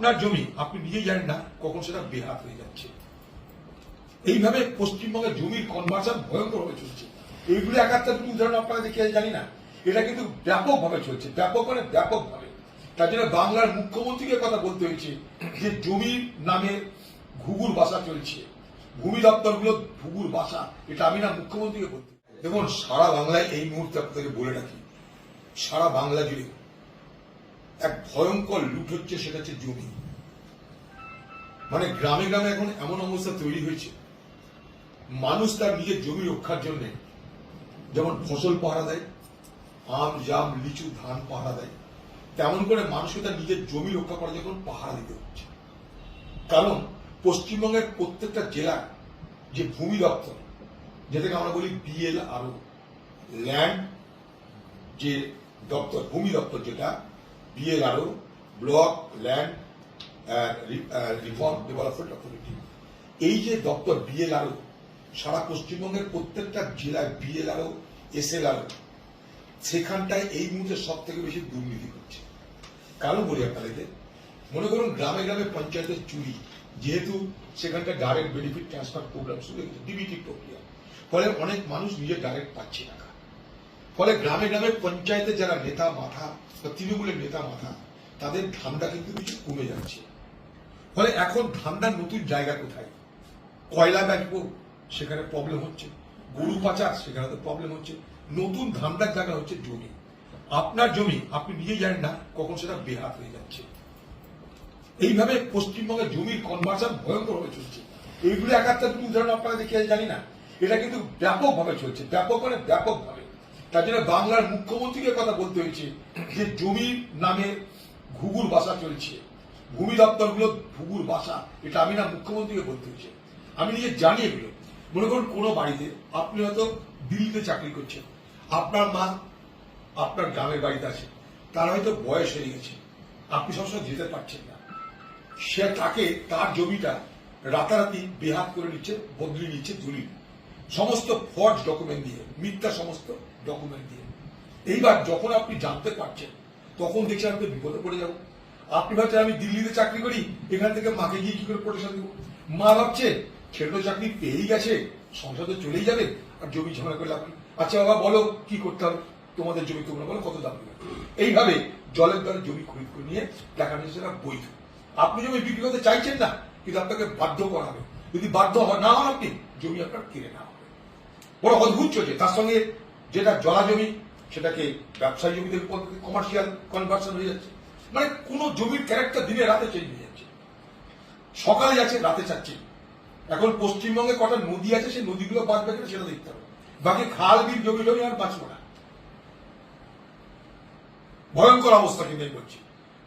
আপনার জমি, আপনি নিজেই জানেন না কখন সেটা বেহাত হয়ে যাচ্ছে। এইভাবে পশ্চিমবঙ্গের জমির কনভার্সন ভয়ঙ্কর হয়ে চলছে। এইগুলো এক একটা দুটো উদাহরণ আপনারা দেখে জানি না। এটা কিন্তু ব্যাপকভাবে চলছে, ব্যাপক মানে ব্যাপকভাবে। তার জন্য বাংলার মুখ্যমন্ত্রীকে কথা বলতে হয়েছে যে জমির নামে ঘুঘুর বাসা চলছে। ভূমি দপ্তরগুলো ঘুঘুর বাসা, এটা আমি না মুখ্যমন্ত্রীকে বলতে দেখুন, সারা বাংলায় এই মুহূর্তে আপনাদেরকে বলে রাখি, সারা বাংলা জুড়ে এক ভয়ঙ্কর লুট হচ্ছে, সেটা হচ্ছে জমি। মানে গ্রামে গ্রামে এখন এমন অবস্থা তৈরি হয়েছে। মানুষ তার নিজের জমি রক্ষার জন্য যেমন ফসল পাহারা দেয়, আম, জাম, লিচু, ধান পাহারা দেয়, তেমন করে মানুষকে তার নিজের জমি রক্ষা করার যখন পাহারা দিতে হচ্ছে। কারণ পশ্চিমবঙ্গের প্রত্যেকটা জেলার যে ভূমি দপ্তর, যেটাকে আমরা বলি বিএল ল্যান্ড যে দপ্তর, ভূমি দপ্তর যেটা BLRO block, land reform, development authority. এই যে দপ্তর বিএলআরও সারা পশ্চিমবঙ্গের প্রত্যেকটা জেলায় বিএলআরও এসএলআরও সেখানটায় এই মুহূর্তে সব থেকে বেশি দুর্নীতি করছে। কারণ বলি আপনাদের মনে করুন গ্রামে গ্রামে পঞ্চায়েতের চুরি, যেহেতু সেখানটা ডাইরেক্ট বেনিফিট ট্রান্সফার প্রোগ্রাম শুরু হয়েছে ডিবিটি প্রক্রিয়া। ফলে অনেক মানুষ নিজে ডাইরেক্ট পাচ্ছে টাকা ফলে গ্রামে গ্রামে পঞ্চায়েতের যারা নেতা মাথা বা তৃণমূলের নেতা মাথা, তাদের ধান্দা কিন্তু কিছু কমে যাচ্ছে। ফলে এখন ধান্দার নতুন জায়গা কোথায়? কয়লা ব্যাংক সেখানে প্রবলেম হচ্ছে। গরু পাচার, সেখানে তো প্রবলেম হচ্ছে। নতুন ধান্দার জায়গা হচ্ছে জমি। আপনার জমি, আপনি নিজেই জানেন না, কখন সেটা বেহাত হয়ে যাচ্ছে। এইভাবে পশ্চিমবঙ্গের জমির কনভার্সন ভয়ঙ্কর হয়ে চলছে। এইগুলো একাত্তর উদাহরণ আপনারা দেখে জানি না। এটা কিন্তু ব্যাপকভাবে চলছে। ব্যাপক মানে ব্যাপকভাবে। তার জন্য বাংলার মুখ্যমন্ত্রীকে কথা বলতে হয়েছে যে জমির নামে ঘুঘুর বাসা চলছে। ভূমি দপ্তরগুলো ঘুঘুর বাসা। এটা আমি না মুখ্যমন্ত্রীকে বলতে হয়েছে। আমি নিজে জানি এগুলো। মনে করুন, কোনো বাড়িতে আপনি হয়তো দিল্লিতে চাকরি করছেন। আপনার মা আপনার গ্রামের বাড়িতে আছে। তার হয়তো বয়স হয়ে গেছে। আপনি সবসময় যেতে পারছেন না। সে তাকে তার জমিটা রাতারাতি বেহাত করে নিচ্ছে, বদলি নিচ্ছে দলিল সমস্ত ফর্জ ডকুমেন্ট দিয়ে, মিথ্যা সমস্ত ডকুমেন্ট দিয়ে। এইবার যখন আপনি জানতে পারছেন, তখন দেখছেন আপনি বিপদে পড়ে যাব আপনি ভাবছেন, আমি দিল্লিতে চাকরি করি, এখান থেকে মাকে গিয়ে কি করে প্রোটেকশন দেবো? মা ভাবছে ছেলে তো চাকরি পেয়েই গেছে, সংসদে চলেই যাবে, আর জমি ঝামেলা করলে আপনি আচ্ছা বাবা, বলো, কি করতে হবে? তোমাদের জমি তোমরা বলো, কত দাম দেবে এইভাবে জলের দরে জমি খরিদ করে নিয়ে টাকা নিয়ে সেটা বৈধ। আপনি জমি বিক্রি করতে চাইছেন না, কিন্তু আপনাকে বাধ্য করা হবে। যদি বাধ্য না হন আপনি, জমি আপনার কিনে নেওয়া হবে। বড় অদ্ভুত চলছে। তার সঙ্গে যেটা জলা জমি সেটাকে ব্যবসায়ী জমিতে কমার্শিয়াল কনভার্সন হয়ে যাচ্ছে। মানে কোনো জমির ক্যারেক্টার দিনে রাতে চেঞ্জ হয়ে যাচ্ছে। সকালে যাচ্ছে, রাতে চাচ্ছে এখন পশ্চিমবঙ্গে কটা নদী আছে, সেই নদীগুলো বাঁচবে কিনা সেটা দেখতে হবে। বাকি খাল, বিল, জমি জমি আর বাঁচবো না। ভয়ঙ্কর অবস্থা কিন্তু আমি বলছি।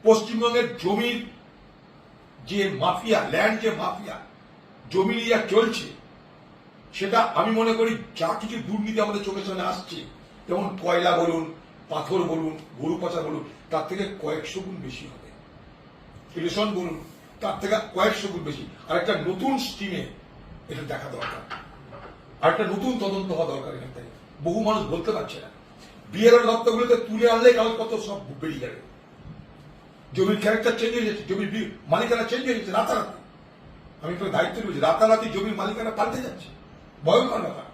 পশ্চিমবঙ্গের জমির যে মাফিয়া ল্যান্ড যে মাফিয়া, জমি নিয়ে চলছে সেটা আমি মনে করি যা কিছু দুর্নীতি আমাদের চোখের সামনে আসছে, যেমন কয়লা বলুন, পাথর বলুন, গরু পাচার বলুন, তার থেকে কয়েকশো গুণ বেশি হবে। রেশন বলুন, তার থেকে কয়েকশো গুণ বেশি। আর একটা নতুন স্টিমে এটা দেখা দরকার। আর একটা নতুন তদন্ত হওয়া দরকার এখান থেকে। বহু মানুষ বলতে পারছে না। বিএলআর দপ্তরগুলোতে তুলে আনলে কাগজপত্র সব বেরিয়ে যাবে। জমির ক্যারেক্টার চেঞ্জ হয়ে যাচ্ছে, জমির মালিকানা চেঞ্জ হয়ে যাচ্ছে, রাতারাতি। আমি তো দায়িত্ব নিয়েছি রাতারাতি জমির মালিকানা পাল্টে যাচ্ছে। 我有可能。